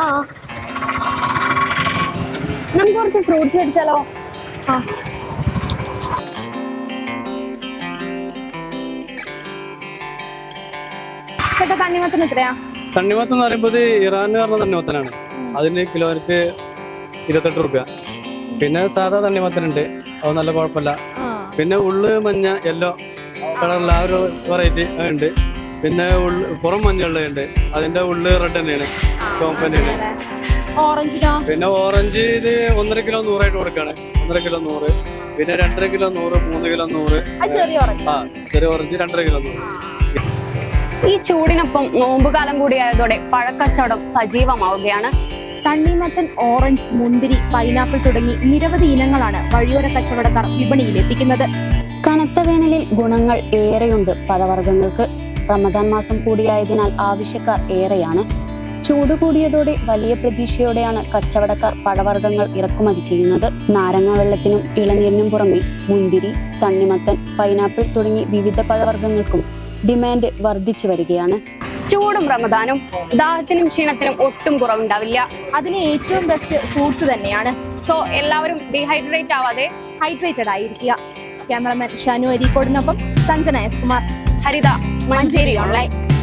ആ. നമുക്ക് കുറച്ച് ഫ്രൂട്ട്സ് മേടിച്ചാലോ? ആ. ചേട്ടാ എത്രയാ? തണ്ണിമത്തം എന്ന് പറയുമ്പോൾ ഇറാൻ പറഞ്ഞ തണ്ണിമത്തനാണ്. അതിന് കിലോയ്ക്ക് ഇരുപത്തെട്ട് റുപ്യ. പിന്നെ സാധാ തണ്ണിമത്തനുണ്ട് അത് നല്ല കുഴപ്പമില്ല. പിന്നെ ഉള്ളു മഞ്ഞ യെല്ലോ കളറുള്ള ആ ഒരു വെറൈറ്റി ഉണ്ട്. പിന്നെ പുറം മഞ്ഞുള്ളതുണ്ട് അതിന്റെ ഉള്ളിൽ റെഡ് തന്നെയാണ്. ചുവപ്പ് തന്നെയാണ്. ഓറഞ്ചിനോ? പിന്നെ ഓറഞ്ച് ഇത് ഒന്നര കിലോ നൂറായിട്ട് കൊടുക്കാണ് ഒന്നര കിലോ നൂറ്. പിന്നെ രണ്ടര കിലോ നൂറ് മൂന്ന് കിലോ നൂറ്. ആ ചെറിയ ഓറഞ്ച്. രണ്ടര കിലോ നൂറ്. ഈ ചൂടിനൊപ്പം നോമ്പുകാലം കൂടിയായതോടെ പഴക്കച്ചവടം സജീവമാവുകയാണ്. തണ്ണിമത്തൻ ഓറഞ്ച് മുന്തിരി പൈനാപ്പിൾ തുടങ്ങി നിരവധി ഇനങ്ങളാണ് വഴിയോര കച്ചവടക്കാർ വിപണിയിൽ എത്തിക്കുന്നത് കനത്ത വേനലിൽ ഗുണങ്ങൾ ഏറെയുണ്ട് പഴവർഗങ്ങൾക്ക്. റമദാൻ മാസം കൂടിയായതിനാൽ ആവശ്യക്കാർ ഏറെയാണ്. ചൂട് കൂടിയതോടെ വലിയ പ്രതീക്ഷയോടെയാണ് കച്ചവടക്കാർ പഴവർഗങ്ങൾ ഇറക്കുമതി ചെയ്യുന്നത്. നാരങ്ങ വെള്ളത്തിനും ഇളനീരിനും പുറമെ മുന്തിരി തണ്ണിമത്തൻ പൈനാപ്പിൾ തുടങ്ങി വിവിധ പഴവർഗങ്ങൾക്കും ഡിമാൻഡ് വർദ്ധിച്ചു വരികയാണ്. ചൂടും റമദാനും ദാഹത്തിനും ക്ഷീണത്തിനും ഒട്ടും കുറവുണ്ടാവില്ല. അതിന് ഏറ്റവും ബെസ്റ്റ് ഫ്രൂട്ട്സ് തന്നെയാണ്. സോ എല്ലാവരും ഡീഹൈഡ്രേറ്റ് ആവാതെ ഹൈഡ്രേറ്റഡ് ആയിരിക്കുക. ക്യാമറമാൻ ഷാനു അരീക്കോടിനൊപ്പം സഞ്ജന എസ് കുമാർ. ഹരിത മഞ്ചേരി ഓൺലൈൻ.